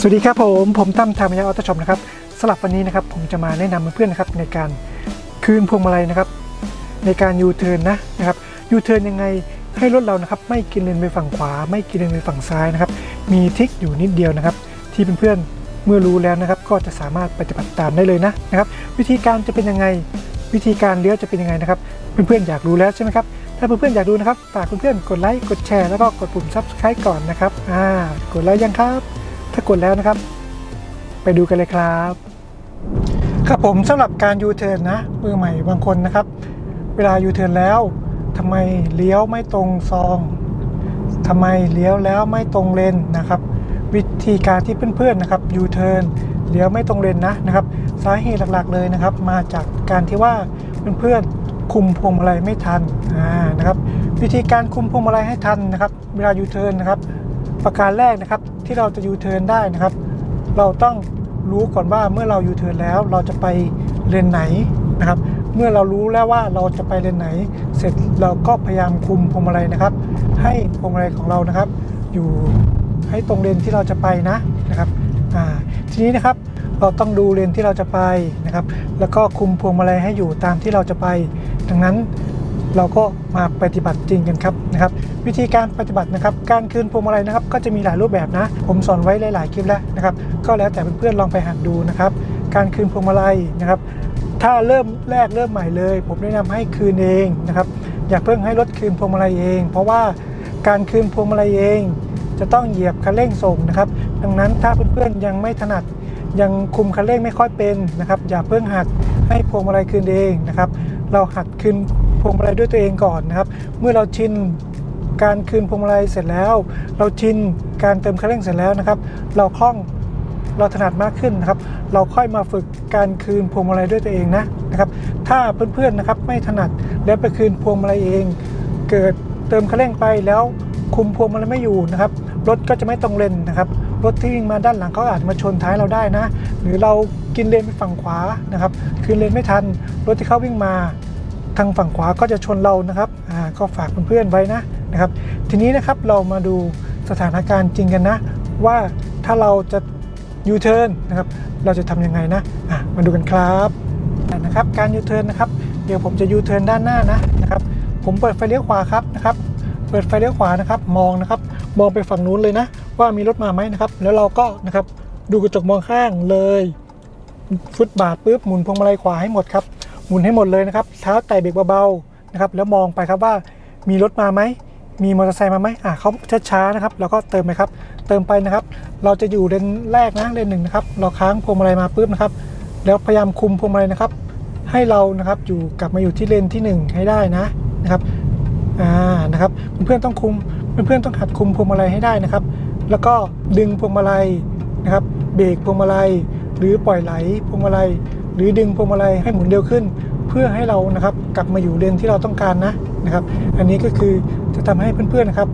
สวัสดีครับผมผมตั้มธรรมยาออโตช็อปนะครับสำหรับวันนี้นะครับผมจะมาแนะนำเพื่อนๆนะครับในการคืนพวงมาลัยนะครับ ในการยูเทิร์นนะนะครับยูเทิร์นยังไงให้รถเรานะครับไม่กินเลนไปฝั่งขวา ไม่กินเลนไปฝั่งซ้ายนะครับ มีทิคอยู่นิดเดียวนะครับ ที่เพื่อนๆเมื่อรู้แล้วนะครับ ก็จะสามารถปฏิบัติตามได้เลยนะนะครับ วิธีการจะเป็นยังไง วิธีการเลี้ยวจะเป็นยังไงนะครับ เพื่อนๆอยากรู้แล้วใช่ไหมครับถ้าเพื่อนๆอยากดูนะครับฝากเพื่อนๆกดไลค์กดแชร์แล้วก็กดปุ่ม subscribe ก่อนนะครับอ่ากดแล้วยังครับ ถ้ากดแล้วนะครับ ไปดูกันเลยครับ ครับผมสำหรับการยูเทิร์นนะมือใหม่บางคนนะครับ เวลายูเทิร์นแล้วทำไมเลี้ยวไม่ตรงซองทำไมเลี้ยวแล้วไม่ตรงเลนนะครับ วิธีการที่เพื่อนๆนะครับยูเทิร์นเลี้ยวไม่ตรงเลนนะนะครับ สาเหตุหลักๆเลยนะครับ มาจากการที่ว่าเพื่อนๆคุมพวงมาลัยไม่ทันอ่านะครับ วิธีการคุมพวงมาลัยให้ทันนะครับ เวลายูเทิร์นนะครับ ประการแรกนะครับ ที่เราจะยูเทิร์นได้นะครับ เราต้องรู้ก่อนว่าเมื่อเรายูเทิร์นแล้วเราจะไปเลนไหนนะครับ เมื่อเรารู้แล้วว่าเราจะไปเลนไหน เสร็จเราก็พยายามคุมพวงมาลัยนะครับ ให้พวงมาลัยของเรานะครับ อยู่ให้ตรงเลนที่เราจะไปนะนะครับทีนี้นะครับเราต้องดูเลนที่เราจะไปนะครับ แล้วก็คุมพวงมาลัยให้อยู่ตามที่เราจะไป ดังนั้น เราก็มาปฏิบัติจริงกันครับนะครับ วิธีการปฏิบัตินะครับ การคืนพวงมาลัยนะครับ ก็จะมีหลายรูปแบบนะ ผมสอนไว้หลายๆคลิปแล้วนะครับ ก็แล้วแต่เพื่อนๆลองไปหัดดูนะครับ การคืนพวงมาลัยนะครับ ถ้าเริ่มแรกเริ่มใหม่เลย ผมแนะนำให้คืนเองนะครับ อย่าเพิ่งให้รถคืนพวงมาลัยเอง เพราะว่าการคืนพวงมาลัยเอง จะต้องเหยียบคันเร่งส่งนะครับ ดังนั้นถ้าเพื่อนๆยังไม่ถนัดยังคุมคันเร่งไม่ค่อยเป็นนะครับ อย่าเพิ่งหัดให้พวงมาลัยคืนเองนะครับ เราหัดคืน วงมาลัยด้วยตัวเองก่อนนะครับ เมื่อเราชินการคืนพวงมาลัยเสร็จแล้ว เราชินการเติมคันเร่งเสร็จแล้วนะครับ เราคล่องเราถนัดมากขึ้นนะครับ เราค่อยมาฝึกการคืนพวงมาลัยด้วยตัวเองนะนะครับ ถ้าเพื่อนๆนะครับไม่ถนัดแล้วไปคืนพวงมาลัยเอง เกิดเติมคันเร่งไปแล้วคุมพวงมาลัยไม่อยู่นะครับ รถก็จะไม่ตรงเลนนะครับ รถที่วิ่งมาด้านหลังเขาอาจจะมาชนท้ายเราได้นะ หรือเรากินเลนไปฝั่งขวานะครับ คืนเลนไม่ทัน รถที่เขาวิ่งมา ทางฝั่งขวาก็จะชนเรานะครับอ่าก็ฝากเพื่อนๆไว้นะนะครับ ทีนี้นะครับเรามาดูสถานการณ์จริงกันนะ ว่าถ้าเราจะยูเทิร์นนะครับเราจะทำยังไงนะอะมาดูกันครับนะครับการยูเทิร์นนะครับเดี๋ยวผมจะยูเทิร์นด้านหน้านะนะครับผมเปิดไฟเลี้ยวขวาครับนะครับเปิดไฟเลี้ยวขวานะครับมองนะครับมองไปฝั่งนู้นเลยนะ ว่ามีรถมาไหมนะครับ แล้วเราก็นะครับดูกระจกมองข้างเลย ฟุตบาทปุ๊บหมุนพวงมาลัยขวาให้หมดครับ หมุนให้หมดเลยนะครับเท้าแตะเบรกเบาๆนะครับแล้วมองไปครับว่ามีรถมาไหมมีมอเตอร์ไซค์มาไหมอะเขาช้าๆนะครับแล้วก็เติมไปครับ เติมไปนะครับ เราจะอยู่เลนแรกนะเลนหนึ่งนะครับ เราค้างพวงมาลัยมาปุ๊บนะครับ แล้วพยายามคุมพวงมาลัยนะครับ ให้เรานะครับอยู่กลับมาอยู่ที่เลนที่หนึ่งให้ได้นะนะครับอ่านะครับเพื่อนๆต้องคุมเพื่อนๆต้องหัดคุมพวงมาลัยให้ได้นะครับ แล้วก็ดึงพวงมาลัยนะครับ เบรกพวงมาลัย หรือปล่อยไหลพวงมาลัย หรือดึงพวงมาลัยให้หมุนเร็วขึ้น เพื่อให้เรานะครับกลับมาอยู่เลนที่เราต้องการนะนะครับ อันนี้ก็คือจะทำให้เพื่อนๆนะครับ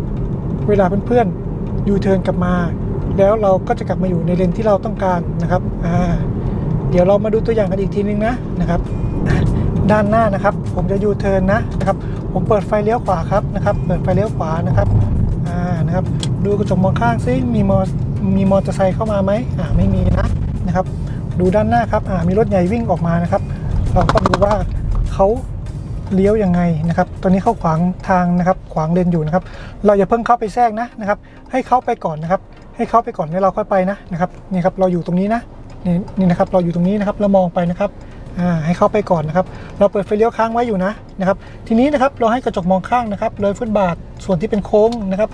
เวลาเพื่อนๆยูเทิร์นกลับมา แล้วเราก็จะกลับมาอยู่ในเลนที่เราต้องการนะครับอ่าเดี๋ยวเรามาดูตัวอย่างกันอีกทีนึงนะนะครับ ด้านหน้านะครับ ผมจะยูเทิร์นนะนะครับ ผมเปิดไฟเลี้ยวขวาครับนะครับ เปิดไฟเลี้ยวขวานะครับอ่านะครับ ดูกระจกมองข้างซิมีมอมีมอเตอร์ไซค์เข้ามาไหมอ่าไม่มีนะนะครับ ดูด้านหน้าครับอ่ามีรถใหญ่วิ่งออกมานะครับ เราก็ดูว่าเขาเลี้ยวยังไงนะครับ ตอนนี้เขาขวางทางนะครับ ขวางเลนอยู่นะครับ เราอย่าเพิ่งเข้าไปแทรกนะนะครับ ให้เขาไปก่อนนะครับ ให้เขาไปก่อนแล้วเราค่อยไปนะนะครับ นี่ครับ เราอยู่ตรงนี้นะ นี่นี่นะครับ เราอยู่ตรงนี้นะครับ แล้วมองไปนะครับ ให้เข้าไปก่อนนะครับ เราเปิดไฟเลี้ยวค้างไว้อยู่นะนะครับ ทีนี้นะครับเราให้กระจกมองข้างนะครับ เลยฟุตบาทส่วนที่เป็นโค้งนะครับ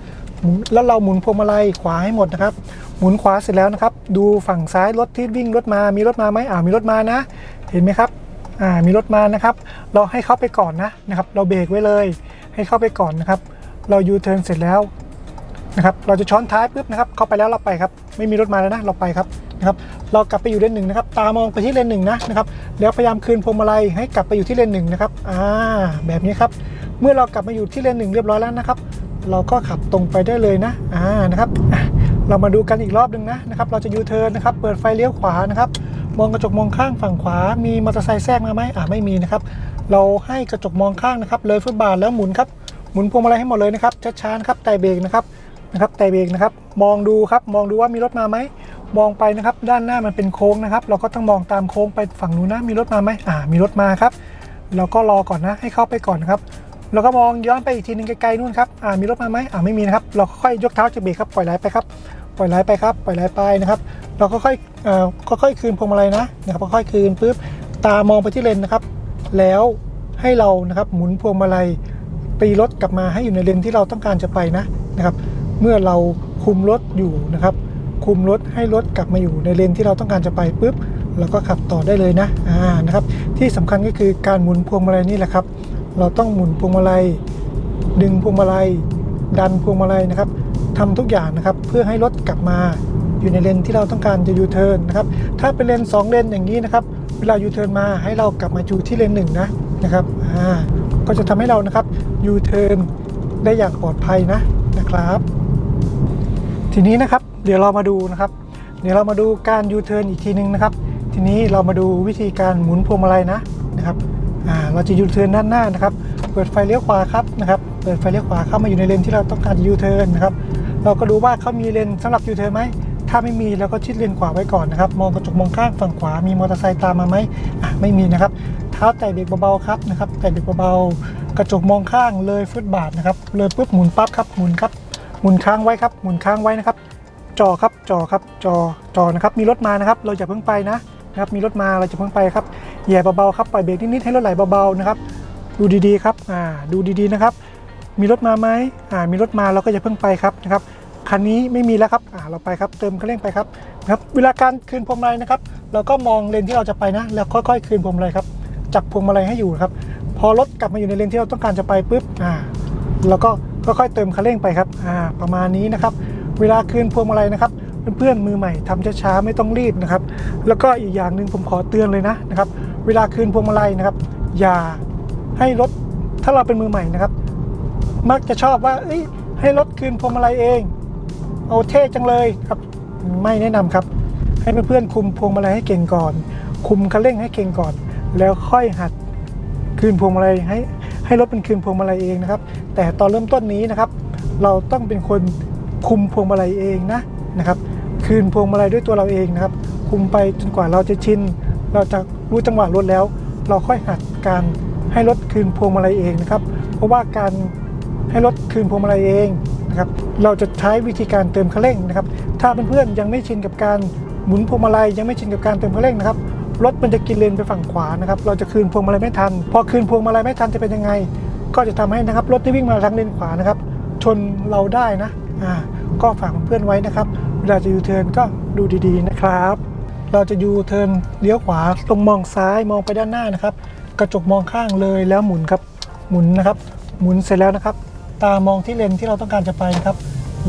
แล้วเราหมุนพวงมาลัยขวาให้หมดนะครับ หมุนขวาเสร็จแล้วนะครับ ดูฝั่งซ้ายรถที่วิ่งรถมา มีรถมาไหมอ่ามีรถมานะ เห็นไหมครับอ่ามีรถมานะครับ เราให้เข้าไปก่อนนะนะครับ เราเบรกไว้เลย ให้เข้าไปก่อนนะครับ เรายูเทิร์นเสร็จแล้วนะครับ เราจะช้อนท้ายปุ๊บนะครับ เข้าไปแล้วเราไปครับ ไม่มีรถมาแล้วนะ เราไปครับ นะครับเรากลับไปอยู่เลนหนึ่งนะครับตามองไปที่เลนหนึ่งนะนะครับแล้วพยายามคืนพวงมาลัยให้กลับไปอยู่ที่เลนหนึ่งนะครับอ่าแบบนี้ครับเมื่อเรากลับมาอยู่ที่เลนหนึ่งเรียบร้อยแล้วนะครับ เราก็ขับตรงไปได้เลยนะอ่านะครับเรามาดูกันอีกรอบหนึ่งนะนะครับเราจะยูเทิร์นนะครับเปิดไฟเลี้ยวขวานะครับมองกระจกมองข้างฝั่งขวา มีมอเตอร์ไซค์แทรกมาไหมอ่าไม่มีนะครับเราให้กระจกมองข้างนะครับ เลยฟุตบาทแล้วหมุนครับหมุนพวงมาลัยให้หมดเลยนะครับช้าๆนะครับไต่เบรกนะครับนะครับแต่เบรกนะครับ มองดูครับมองดูว่ามีรถมาไหม มองไปนะครับด้านหน้ามันเป็นโค้งนะครับ เราก็ต้องมองตามโค้งไปฝั่งนู้นนะมีรถมาไหมอ่า มีรถมาครับ เราก็รอก่อนนะให้เข้าไปก่อนนะครับเราก็มองย้อนไปอีกทีหนึงไกลๆนู่นครับอ่ามีรถมาไหมอ่าไม่มีนะครับ เราก็ค่อยยกเท้าจากเบรกครับปล่อยไหลไปครับปล่อยไหลไปครับปล่อยไหลไปนะครับ เราก็ค่อยเอ่อก็ค่อยคืนพวงมาลัยนะนะครับค่อยคืนปุ๊บตามองไปที่เลนนะครับ แล้วให้เรานะครับหมุนพวงมาลัยตีรถกลับมาให้อยู่ในเลนที่เราต้องการจะไปนะนะครับ เมื่อเราคุมรถอยู่นะครับ คุมรถให้รถกลับมาอยู่ในเลนที่เราต้องการจะไปปุ๊บเราก็ขับต่อได้เลยนะอ่านะครับที่สำคัญก็คือการหมุนพวงมาลัยนี่แหละครับ เราต้องหมุนพวงมาลัย ดึงพวงมาลัย ดันพวงมาลัยนะครับทำทุกอย่างนะครับเพื่อให้รถกลับมาอยู่ในเลนที่เราต้องการจะยูเทิร์นนะครับถ้าเป็นเลน2เลนอย่างนี้นะครับเวลายูเทิร์นมาให้เรากลับมาอยู่ที่เลนหนึ่งนะนะครับอ่าก็จะทำให้เรานะครับยูเทิร์นได้อย่างปลอดภัยนะนะครับ ทีนี้นะครับ เดี๋ยวเรามาดูนะครับ เดี๋ยวเรามาดูการยูเทิร์นอีกทีนึงนะครับ ทีนี้เรามาดูวิธีการหมุนพวงมาลัยนะนะครับอ่าเราจะยูเทิร์นด้านหน้านะครับ เปิดไฟเลี้ยวขวาครับนะครับเปิดไฟเลี้ยวขวาเข้ามาอยู่ในเลนที่เราต้องการจะยูเทิร์นนะครับ เราก็ดูว่าเขามีเลนสำหรับยูเทิร์นไหมถ้าไม่มีเราก็ชิดเลนขวาไว้ก่อนนะครับ มองกระจกมองข้างฝั่งขวามีมอเตอร์ไซค์ตามมาไหมอะไม่มีนะครับเท้าแตะเบรกเบาๆครับนะครับแตะเบรกเบาๆกระจกมองข้างเลยฟุตบาทนะครับเลยปุ๊บหมุนปั๊บครับหมุนครับหมุนค้างไว้ครับหมุนค้างไว้นะครับ จอครับจอครับจอจอนะครับมีรถมานะครับเราอย่าเพิ่งไปนะนะครับมีรถมาเราจะเพิ่งไปครับเหยียบเบาๆครับปล่อยเบรกนิดๆให้รถไหลเบาๆนะครับดูดีๆครับอ่าดูดีๆนะครับ มีรถมาไหมอ่ามีรถมาเราก็อย่าเพิ่งไปครับนะครับคันนี้ไม่มีแล้วครับอ่าเราไปครับเติมคันเร่งไปครับนะครับเวลาการคืนพวงมาลัยนะครับ เราก็มองเลนที่เราจะไปนะ แล้วค่อยๆ คืนพวงมาลัยครับจับพวงมาลัยให้อยู่ครับพอรถกลับมาอยู่ในเลนที่เราต้องการจะไปปุ๊บอ่าเราก็ค่อยๆเติมคันเร่งไปครับอ่าประมาณนี้นะครับ เวลาคืนพวงมาลัยนะครับเพื่อนๆมือใหม่ทำช้าๆไม่ต้องรีบนะครับ แล้วก็อีกอย่างหนึ่งผมขอเตือนเลยนะนะครับ เวลาคืนพวงมาลัยนะครับ อย่าให้รถถ้าเราเป็นมือใหม่นะครับ มักจะชอบว่าเอ้ยให้รถคืนพวงมาลัยเอง เอาเท่จังเลยครับไม่แนะนำครับ ให้เพื่อนๆคุมพวงมาลัยให้เก่งก่อน คุมคันเร่งให้เก่งก่อน แล้วค่อยหัดคืนพวงมาลัยให้ให้รถเป็นคืนพวงมาลัยเองนะครับ แต่ตอนเริ่มต้นนี้นะครับ เราต้องเป็นคน คุมพวงมาลัยเองนะนะครับ คืนพวงมาลัยด้วยตัวเราเองนะครับ คุมไปจนกว่าเราจะชิน เราจะรู้จังหวะรถแล้ว เราค่อยหัดการให้รถคืนพวงมาลัยเองนะครับ เพราะว่าการให้รถคืนพวงมาลัยเองนะครับ เราจะใช้วิธีการเติมคันเร่งนะครับ ถ้าเพื่อนๆยังไม่ชินกับการหมุนพวงมาลัยยังไม่ชินกับการเติมคันเร่งนะครับรถมันจะกินเลนไปฝั่งขวานะครับ เราจะคืนพวงมาลัยไม่ทัน พอคืนพวงมาลัยไม่ทันจะเป็นยังไง ก็จะทำให้นะครับรถที่วิ่งมาทางเลนขวานะครับ ชนเราได้นะ ก็ฝากเพื่อนๆไว้นะครับ เวลาจะยูเทิร์นก็ดูดีๆนะครับ เราจะยูเทิร์นเลี้ยวขวาตรงมองซ้ายมองไปด้านหน้านะครับ กระจกมองข้างเลยแล้วหมุนครับ หมุนนะครับ หมุนเสร็จแล้วนะครับ ตามองที่เลนที่เราต้องการจะไปนะครับ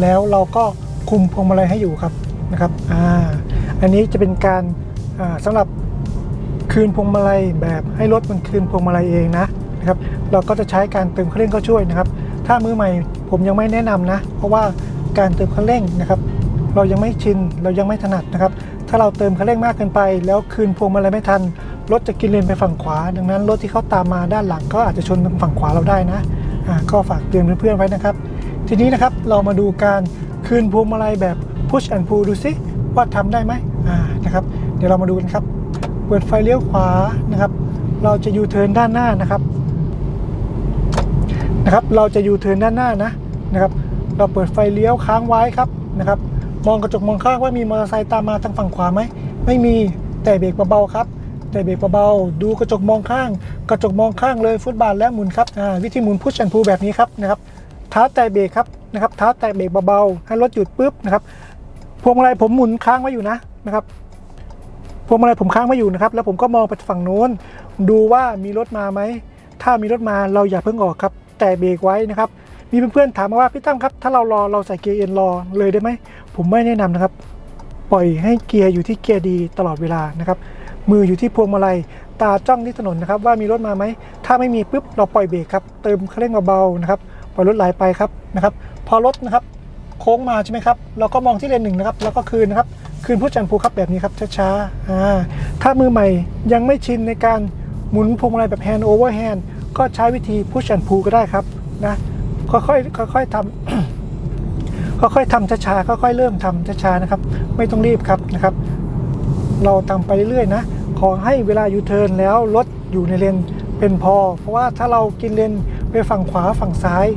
แล้วเราก็คุมพวงมาลัยให้อยู่ครับนะครับอ่าอันนี้จะเป็นการอ่าสำหรับคืนพวงมาลัยแบบให้รถมันคืนพวงมาลัยเองนะนะครับ เราก็จะใช้การเติมเคันเร่งก็ช่วยนะครับ ถ้ามือใหม่ ผมยังไม่แนะนำนะ เพราะว่าการเติมคันเร่งนะครับเรายังไม่ชินเรายังไม่ถนัดนะครับ ถ้าเราเติมคันเร่งมากเกินไป แล้วคืนพวงมาลัยไม่ทันรถจะกินเลนไปฝั่งขวา ดังนั้นรถที่เขาตามมาด้านหลังก็อาจจะชนทางฝั่งขวาเราได้นะอ่าก็ฝากเตือนเพื่อนๆไว้นะครับ ทีนี้นะครับเรามาดูการคืนพวงมาลัยแบบ push and pull ดูซิว่าทำได้ไหมอ่านะครับ เดี๋ยวเรามาดูกันครับ เปิดไฟเลี้ยวขวานะครับ เราจะยูเทิร์นด้านหน้านะครับ นะครับ เราจะยูเทิร์นด้านหน้านะนะครับ เราเปิดไฟเลี้ยวค้างไว้ครับนะครับ มองกระจกมองข้างว่ามีมอเตอร์ไซค์ตามมาทางฝั่งขวาไหมไม่มีแต่เบรกเบาๆครับ แต่เบรกเบาๆดูกระจกมองข้าง กระจกมองข้างเลยฟุตบาทและหมุนครับอ่าวิธีหมุนพุชแอนพูแบบนี้ครับนะครับเท้าแตะเบรกครับนะครับเท้าแตะเบรกเบาๆให้รถหยุดปุ๊บนะครับพวงมาลัยผมหมุนค้างไว้อยู่นะนะครับพวงมาลัยผมค้างไว้อยู่นะครับ แล้วผมก็มองไปฝั่งโน้น ดูว่ามีรถมาไหม ถ้ามีรถมาเราอย่าเพิ่งออกครับ แต่เบรกไว้นะครับ มีเพื่อนๆถามมาว่าพี่ตั้มครับ ถ้าเรารอเราใส่เกียร์เอ็นรอเลยได้ไหม ผมไม่แนะนำนะครับ ปล่อยให้เกียร์อยู่ที่เกียร์ดีตลอดเวลานะครับ มืออยู่ที่พวงมาลัย ตาจ้องที่ถนนนะครับ ว่ามีรถมาไหม ถ้าไม่มีปุ๊บเราปล่อยเบรกครับ เติมเคันเร่งเบาๆนะครับ ปล่อยรถไหลไปครับนะครับ พอรถนะครับโค้งมาใช่ไหมครับ เราก็มองที่เลนหนึ่งนะครับ แล้วก็คืนนะครับ คืนผู้จันทร์ภูครับแบบนี้ครับช้าๆ ถ้ามือใหม่ยังไม่ชินในการหมุนพวงมาลัยแบบ hand over hand ก็ใช้วิธี push and pull ก็ได้ครับนะค่อยๆค่อยๆทำค่อยๆทำช้าๆค่อยๆเริ่มทำช้าๆนะครับ ไม่ต้องรีบครับนะครับ เราทำไปเรื่อยๆนะขอให้เวลายูเทิร์นแล้วรถอยู่ในเลนเป็นพอ เพราะว่าถ้าเรากินเลนไปฝั่งขวาฝั่งซ้าย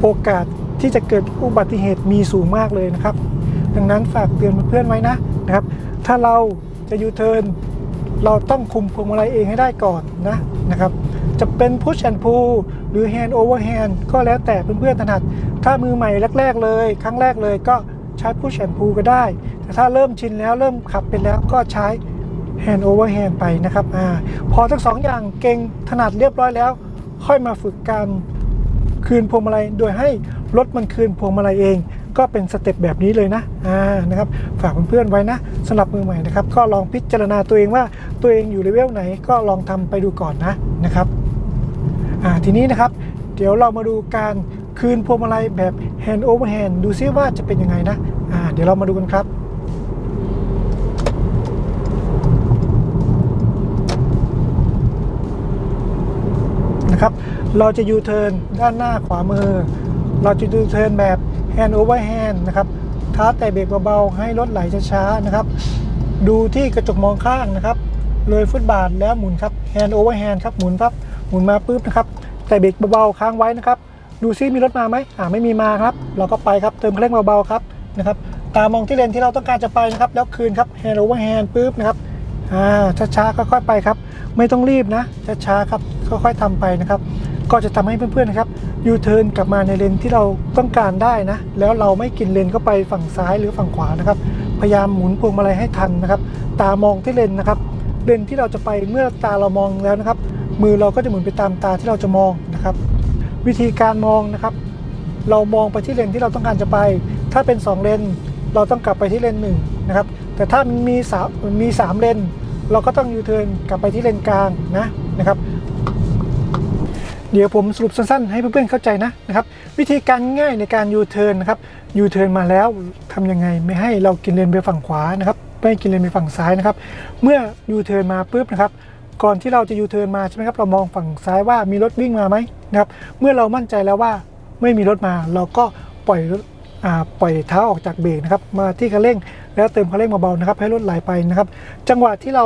โอกาสที่จะเกิดอุบัติเหตุมีสูงมากเลยนะครับ ดังนั้นฝากเตือนเพื่อนไว้นะนะครับ ถ้าเราจะยูเทิร์นเราต้องคุมพวงมาลัยเองให้ได้ก่อนนะนะครับ จะเป็น push and pull หรือ hand over hand ก็แล้วแต่เพื่อนๆถนัด ถ้ามือใหม่แรก ๆ เลย ครั้งแรกเลยก็ใช้ push and pull ก็ได้ แต่ถ้าเริ่มชินแล้วเริ่มขับเป็นแล้วก็ใช้ hand over hand ไปนะครับอพอทั้งสองอย่างเก่งถนัดเรียบร้อยแล้ว ค่อยมาฝึกการคืนพวงมาลัยโดยให้รถมันคืนพวงมาลัยเอง ก็เป็นสเต็ปแบบนี้เลยนะอ่านะครับฝากเพื่อนๆไว้นะสำหรับมือใหม่นะครับ ก็ลองพิจารณาตัวเองว่าตัวเองอยู่เลเวลไหนก็ลองทำไปดูก่อนนะ นะครับทีนี้นะครับ เดี๋ยวเรามาดูการคืนพวงมาลัยแบบ hand over hand ดูซิว่าจะเป็นยังไงนะเดี๋ยวเรามาดูกันครับนะครับเราจะยูเทิร์นด้านหน้าขวามือ เราจะยูเทิร์นแบบ hand over hand นะครับท้าแต่เบรกเบาๆให้รถไหลช้าๆนะครับ ดูที่กระจกมองข้างนะครับ เลยฟุตบาทแล้วหมุนครับ hand over hand ครับหมุนปั๊บหมุนมาปุ๊บนะครับแต่เบรกเบาๆค้างไว้นะครับ ดูซิมีรถมาไหมอ่าไม่มีมาครับ เราก็ไปครับเติมเคันเร่งเบาๆครับนะครับตามองที่เลนที่เราต้องการจะไปนะครับ แล้วคืนครับ hand over hand ปุ๊บนะครับอ่าช้าๆค่อยๆไปครับ ไม่ต้องรีบนะช้าๆครับค่อยๆทำไปนะครับ ก็จะทำให้เพื่อนๆนะครับยูเทิร์นกลับมาในเลนที่เราต้องการได้นะ แล้วเราไม่กินเลนเข้าไปฝั่งซ้ายหรือฝั่งขวานะครับ พยายามหมุนพวงมาลัยให้ทันนะครับ ตามองที่เลนนะครับ เลนที่เราจะไปเมื่อตาเรามองแล้วนะครับ มือเราก็จะหมุนไปตามตาที่เราจะมองนะครับ วิธีการมองนะครับ เรามองไปที่เลนที่เราต้องการจะไป ถ้าเป็น 2 เลนเราต้องกลับไปที่เลนหนึ่งนะครับ แต่ถ้ามันมีสามมี3เลนเราก็ต้องยูเทิร์นกลับไปที่เลนกลางนะนะครับ เดี๋ยวผมสรุปสั้นๆ ให้เพื่อนๆเข้าใจนะนะครับ วิธีการง่ายในการยูเทิร์นนะครับยูเทิร์นมาแล้วทำยังไงไม่ให้เรากินเลนไปฝั่งขวานะครับ ไม่กินเลนไปฝั่งซ้ายนะครับ เมื่อยูเทิร์นมาปุ๊บนะครับ ก่อนที่เราจะยูเทิร์นมาใช่ไหมครับ เรามองฝั่งซ้ายว่ามีรถวิ่งมาไหมนะครับ เมื่อเรามั่นใจแล้วว่าไม่มีรถมา เราก็ปล่อยรถอ่าปล่อยเท้าออกจากเบรกนะครับ มาที่คันเร่ง แล้วเติมคันเร่งเบาๆนะครับ ให้รถไหลไปนะครับ จังหวะที่เรา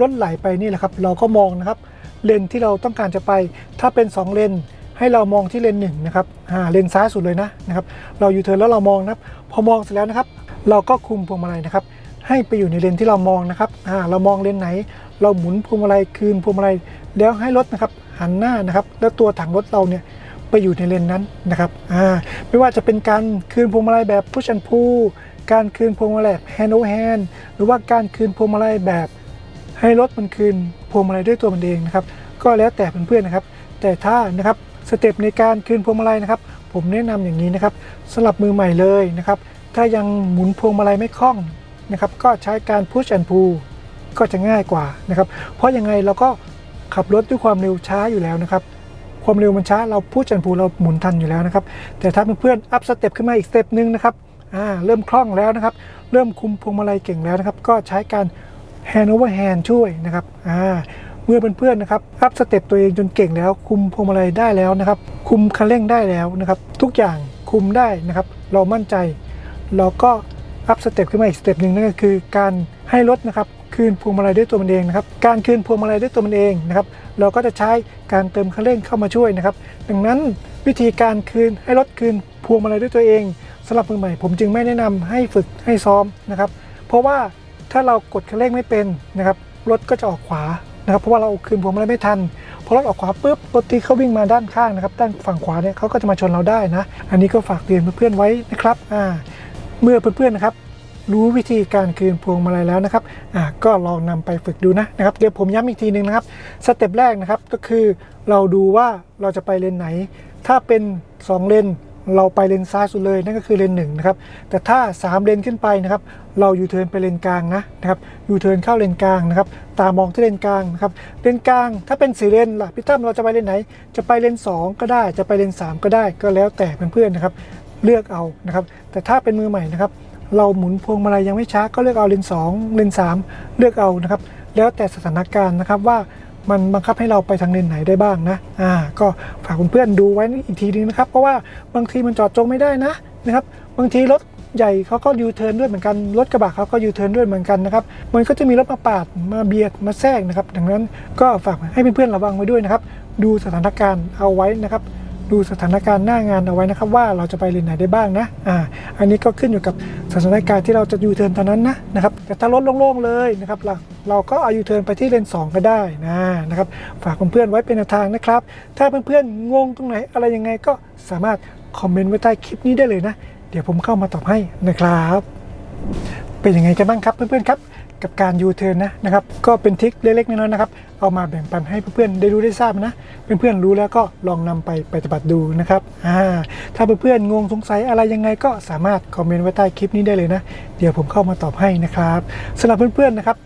รถไหลไปนี่แหละครับ เราก็มองนะครับ เลนที่เราต้องการจะไป ถ้าเป็น 2 เลนให้เรามองที่เลนหนึ่งนะครับอ่าเลนซ้ายสุดเลยนะนะครับ เราอยู่เทิร์นแล้วเรามองนะครับ พอมองเสร็จแล้วนะครับ เราก็คุมพวงมาลัยนะครับ ให้ไปอยู่ในเลนที่เรามองนะครับอ่าเรามองเลนไหน เราหมุนพวงมาลัยคืนพวงมาลัยแล้วให้รถนะครับหันหน้านะครับแล้วตัวถังรถเราเนี่ยไปอยู่ในเลนนั้นนะครับอ่าไม่ว่าจะเป็นการคืนพวงมาลัยแบบ push and pull การคืนพวงมาลัยแบบ hand over hand หรือว่าการคืนพวงมาลัยแบบให้รถมันคืนพวงมาลัยด้วยตัวมันเองนะครับก็แล้วแต่เพื่อนๆนะครับ แต่ถ้านะครับสเต็ปในการคืนพวงมาลัยนะครับ ผมแนะนำอย่างนี้นะครับสำหรับมือใหม่เลยนะครับถ้ายังหมุนพวงมาลัยไม่คล่อง นะครับก็ใช้การ push and pull ก็จะง่ายกว่านะครับ เพราะยังไงเราก็ขับรถด้วยความเร็วช้าอยู่แล้วนะครับ ความเร็วมันช้าเราพูดจันพูเราหมุนทันอยู่แล้วนะครับ แต่ถ้าเพื่อนๆอัพสเต็ปขึ้นมาอีกสเต็ปหนึ่งนะครับอ่าเริ่มคล่องแล้วนะครับ เริ่มคุมพวงมาลัยเก่งแล้วนะครับ ก็ใช้การ hand over hand ช่วยนะครับอ่าเมื่อเพื่อนๆนะครับอัพสเต็ปตัวเองจนเก่งแล้ว คุมพวงมาลัยได้แล้วนะครับ คุมคันเร่งได้แล้วนะครับ ทุกอย่างคุมได้นะครับ เรามั่นใจ เราก็ อัพสเต็ปขึ้นมาอีกสเต็ปหนึ่งนั่นก็คือการให้รถนะครับคืนพวงมาลัยด้วยตัวมันเองนะครับการคืนพวงมาลัยด้วยตัวมันเองนะครับเราก็จะใช้การเติมคันเร่งเข้ามาช่วยนะครับดังนั้นวิธีการคืนให้รถคืนพวงมาลัยด้วยตัวเองสำหรับมือใหม่ผมจึงไม่แนะนำให้ฝึกให้ซ้อมนะครับ เพราะว่าถ้าเรากดคันเร่งไม่เป็นนะครับรถก็จะออกขวานะครับเพราะว่าเราคืนพวงมาลัยไม่ทันพอรถออกขวาปุ๊บรถที่เขาวิ่งมาด้านข้างนะครับด้านฝั่งขวาเนี่ยเขาก็จะมาชนเราได้นะ อันนี้ก็ฝากเตือนเพื่อนๆไว้นะครับอ่า เมื่อเพื่อนๆนะครับรู้วิธีการคืนพวงมาลัยแล้วนะครับอ่าก็ลองนำไปฝึกดูนะนะครับ เดี๋ยวผมย้ำอีกทีหนึ่งนะครับสเต็ปแรกนะครับก็คือเราดูว่าเราจะไปเลนไหน ถ้าเป็น 2 เลนเราไปเลนซ้ายสุดเลยนั่นก็คือเลนหนึ่งนะครับแต่ถ้า 3 เลนขึ้นไปนะครับ เราอยู่เทินไปเลนกลางนะนะครับอยู่เทินเข้าเลนกลางนะครับ ตามองที่เลนกลางนะครับเลนกลางถ้าเป็นสี่เลนล่ะพี่ตั้มเราจะไปเลนไหน จะไปเลน 2 ก็ได้ จะไปเลน 3 ก็ได้ก็แล้วแต่เพื่อนๆนะครับ เลือกเอานะครับ แต่ถ้าเป็นมือใหม่นะครับ เราหมุนพวงมาลัยยังไม่ช้าก็เลือกเอาเลน2เลน3เลือกเอานะครับ แล้วแต่สถานการณ์นะครับว่ามันบังคับให้เราไปทางเลนไหนได้บ้างนะ อ่า ก็ฝากเพื่อนๆดูไว้อีกทีนึงนะครับ เพราะว่าบางทีมันจอดจงไม่ได้นะนะครับ บางทีรถใหญ่เขาก็ยูเทิร์นด้วยเหมือนกัน รถกระบะเขาก็ยูเทิร์นด้วยเหมือนกันนะครับ มันก็จะมีรถมาปาด มาเบียด มาแทรกนะครับ ดังนั้นก็ฝากให้เพื่อนๆระวังไว้ด้วยนะครับ ดูสถานการณ์เอาไว้นะครับ ดูสถานการณ์หน้างานเอาไว้นะครับ ว่าเราจะไปเลนไหนได้บ้างนะอ่าอันนี้ก็ขึ้นอยู่กับสถานการณ์ที่เราจะยูเทิร์นตอนนั้นนะนะครับแต่ถ้ารถโล่งๆเลยนะครับเราเราก็เอายูเทิร์นไปที่เลน2ก็ได้นะนะครับฝากเพื่อนๆไว้เป็นแนวทางนะครับ ถ้าเพื่อนๆงงตรงไหนอะไรยังไงก็สามารถคอมเมนต์ไว้ใต้คลิปนี้ได้เลยนะ เดี๋ยวผมเข้ามาตอบให้นะครับ เป็นยังไงกันบ้างครับเพื่อนๆครับ กับการยูเทิร์นนะนะครับ ก็เป็นทิคเล็กๆน้อยๆนะครับ เอามาแบ่งปันให้เพื่อนๆได้รู้ได้ทราบนะเพื่อนๆรู้แล้วก็ลองนำไปปฏิบัติดูนะครับอ่าถ้าเพื่อนๆงงสงสัยอะไรยังไงก็สามารถคอมเมนต์ไว้ใต้คลิปนี้ได้เลยนะ เดี๋ยวผมเข้ามาตอบให้นะครับสำหรับเพื่อนๆนะครับ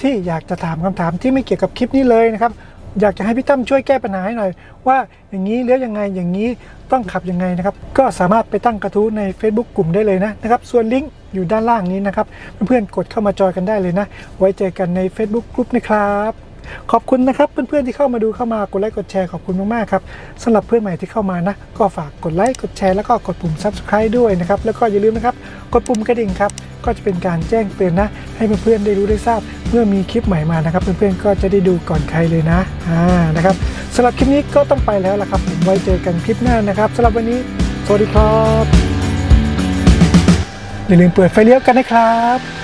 ที่อยากจะถามคำถามที่ไม่เกี่ยวกับคลิปนี้เลยนะครับ อยากจะให้พี่ตั้มช่วยแก้ปัญหาให้หน่อย ว่าอย่างนี้เลี้ยวยังไงอย่างนี้ต้องขับยังไงนะครับ ก็สามารถไปตั้งกระทู้ใน Facebook กลุ่มได้เลยนะนะครับ ส่วนลิงก์อยู่ด้านล่างนี้นะครับ เพื่อนๆกดเข้ามาจอยกันได้เลยนะ ไว้เจอกันใน Facebook กลุ่มนะครับ ขอบคุณนะครับ เพื่อนๆที่เข้ามาดูเข้ามากดไลค์กดแชร์ขอบคุณมากๆครับสำหรับเพื่อนใหม่ที่เข้ามานะ ก็ฝากกดไลค์กดแชร์แล้วก็กดปุ่ม Subscribe ด้วยนะครับแล้วก็อย่าลืมนะครับกดปุ่มกระดิ่งครับก็จะเป็นการแจ้งเตือนนะ ให้เพื่อนๆได้รู้ได้ทราบ เมื่อมีคลิปใหม่มานะครับ เพื่อนๆก็จะได้ดูก่อนใครเลยนะอ่านะครับสำหรับคลิปนี้ก็ต้องไปแล้วล่ะครับผมไว้เจอกันคลิปหน้านะครับสำหรับวันนี้ สวัสดีครับอย่าลืมเปิดไฟเลี้ยวกันนะครับ